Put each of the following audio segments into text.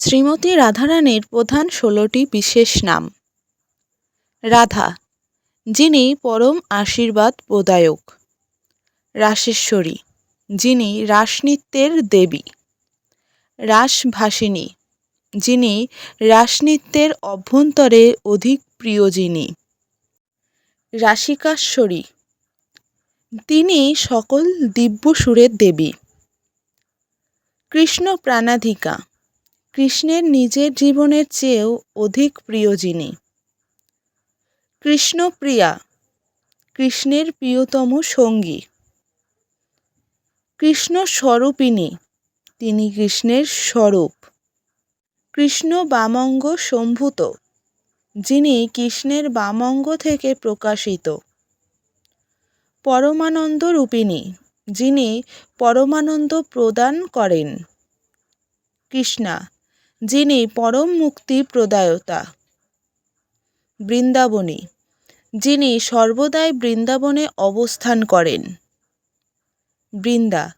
শ্রীমতী রাধারানীর প্রধান ষোলোটি বিশেষ নাম। রাধা, যিনি পরম আশীর্বাদ প্রদায়ক। রাসেশ্বরী, যিনি রাসনৃত্যের দেবী। রাসভাসিনী, যিনি রাসনৃত্যের অভ্যন্তরে অধিক প্রিয় যিনি রাসিকাশ্বরী তিনি সকল দিব্য সুরের দেবী। কৃষ্ণ প্রাণাধিকা কৃষ্ণের নিজের জীবনের চেয়েও অধিক প্রিয় যিনি। কৃষ্ণপ্রিয়া, কৃষ্ণের প্রিয়তম সঙ্গী। কৃষ্ণ স্বরূপিণী তিনি কৃষ্ণের স্বরূপ। কৃষ্ণ বামঙ্গ সম্ভূত, যিনি কৃষ্ণের বামঙ্গ থেকে প্রকাশিত। পরমানন্দ রূপিণী, যিনি পরমানন্দ প্রদান করেন। কৃষ্ণা যিনি পরম মুক্তি প্রদায়তা। বৃন্দাবনী। যিনি সর্বদাই বৃন্দাবনে অবস্থান করেন। বৃন্দা।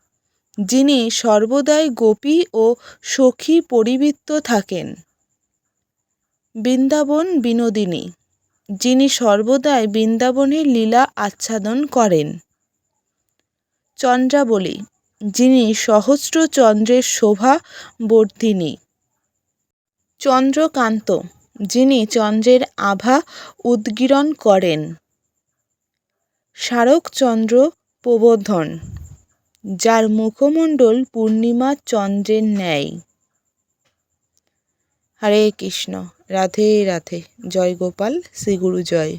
যিনি সর্বদাই গোপী ও সখী পরিবৃত্ত থাকেন। বৃন্দাবন বিনোদিনী। যিনি সর্বদাই বৃন্দাবনের লীলা আচ্ছাদন করেন। চন্দ্রাবলী। যিনি সহস্র চন্দ্রের শোভা বর্ধিনী। চন্দ্রকান্ত, যিনি চন্দ্রের আভা উদ্গীরণ করেন। স্মারকচন্দ্র প্রবোধন, যার মুখমণ্ডল পূর্ণিমা চন্দ্রের ন্যায়। হরে কৃষ্ণ, রাধে রাধে, জয় গোপাল, শ্রীগুরু জয়।